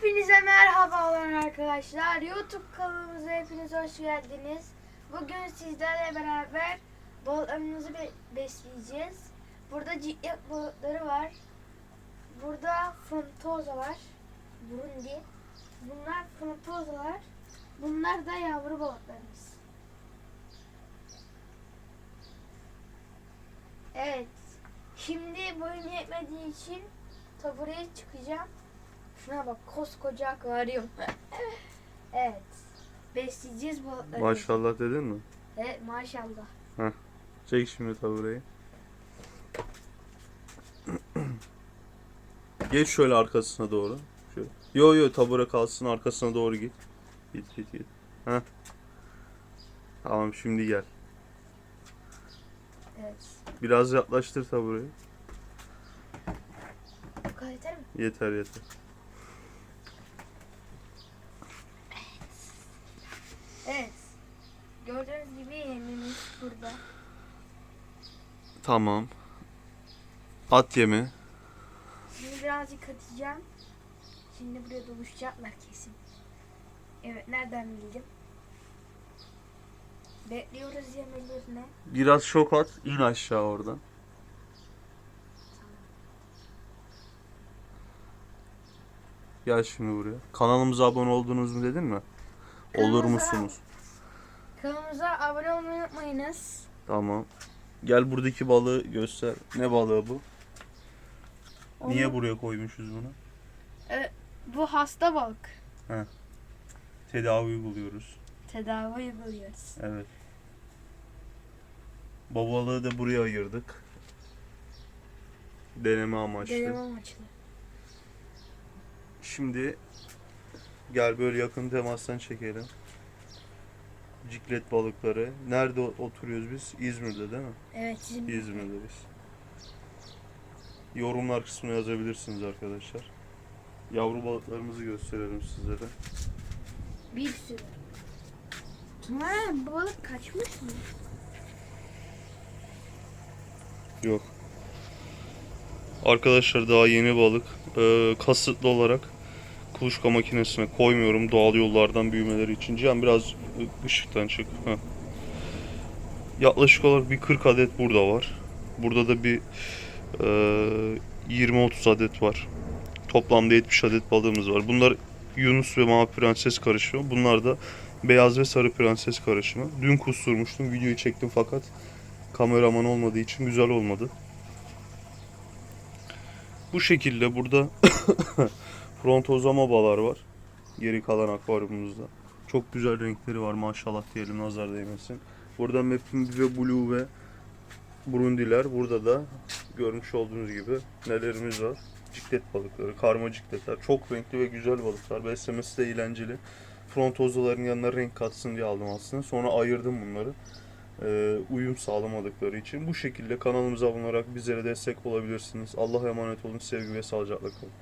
Hepinize merhabalar arkadaşlar. YouTube kanalımıza hepiniz hoş geldiniz. Bugün sizlerle beraber balıklarımızı be- besleyeceğiz. Burada ciklet balıkları var. Burada frontoza var. Burundi. Bunlar frontozalar. Bunlar da yavru balıklarımız. Evet. Şimdi boyun yetmediği için tabureye çıkacağım. Şuna bak koskoca akvaryum. evet. Besleyeceğiz balıkları. Maşallah dedin mi? Evet maşallah. Çek şimdi tabureyi. Geç şöyle arkasına doğru. Şöyle. Yo yo tabure kalsın arkasına doğru git. Git git git. Heh. Tamam şimdi gel. Evet. Biraz yaklaştır tabureyi. Bu kadar yeter mi? Yeter yeter. Evet. Gördüğünüz gibi yemimiz burada. Tamam. At yemi. Şimdi birazcık atacağım. Şimdi buraya doluşacaklar kesin. Evet nereden bildim? Bekliyoruz yemelerine. Biraz şok at. in aşağı oradan. Gel şimdi buraya. Kanalımıza abone oldunuz mu dedin mi? Olur musunuz? Kanalımıza abone olmayı unutmayınız. Tamam. Gel buradaki balığı göster. Ne balığı bu? Niye buraya koymuşuz bunu? Bu hasta balık. Tedavi uyguluyoruz. Tedavi uyguluyoruz. Evet. Babalığı da buraya ayırdık. Deneme amaçlı. Deneme amaçlı. Şimdi gel böyle yakın temastan çekelim. Ciklet balıkları. Nerede oturuyoruz biz? İzmir'de değil mi? Evet şimdi İzmir'de biz. Yorumlar kısmına yazabilirsiniz arkadaşlar. Yavru balıklarımızı gösterelim sizlere. bir sürü. Bu balık kaçmış mı? Yok. Arkadaşlar daha yeni balık. Ee, kasıtlı olarak kuluçka makinesine koymuyorum doğal yollardan büyümeleri için. Cihan biraz ışıktan çık. Heh. Yaklaşık olarak bir 40 adet burada var. Burada da bir e, 20-30 adet var. Toplamda 70 adet balığımız var. Bunlar Yunus ve Mavi Prenses karışımı. Bunlar da beyaz ve sarı prenses karışımı. Dün kusturmuştum. Videoyu çektim fakat kameraman olmadığı için güzel olmadı. Bu şekilde burada frontozama balar var. Geri kalan akvaryumumuzda. Çok güzel renkleri var maşallah diyelim nazar değmesin. Burada Mepimbi ve Blue ve Burundiler. Burada da görmüş olduğunuz gibi nelerimiz var. Ciklet balıkları, karma cikletler. Çok renkli ve güzel balıklar. Beslemesi de eğlenceli. Frontozaların yanına renk katsın diye aldım aslında. Sonra ayırdım bunları e, uyum sağlamadıkları için. Bu şekilde kanalımıza abone olarak bizlere destek olabilirsiniz. Allah'a emanet olun. Sevgi ve sağlıcakla kalın.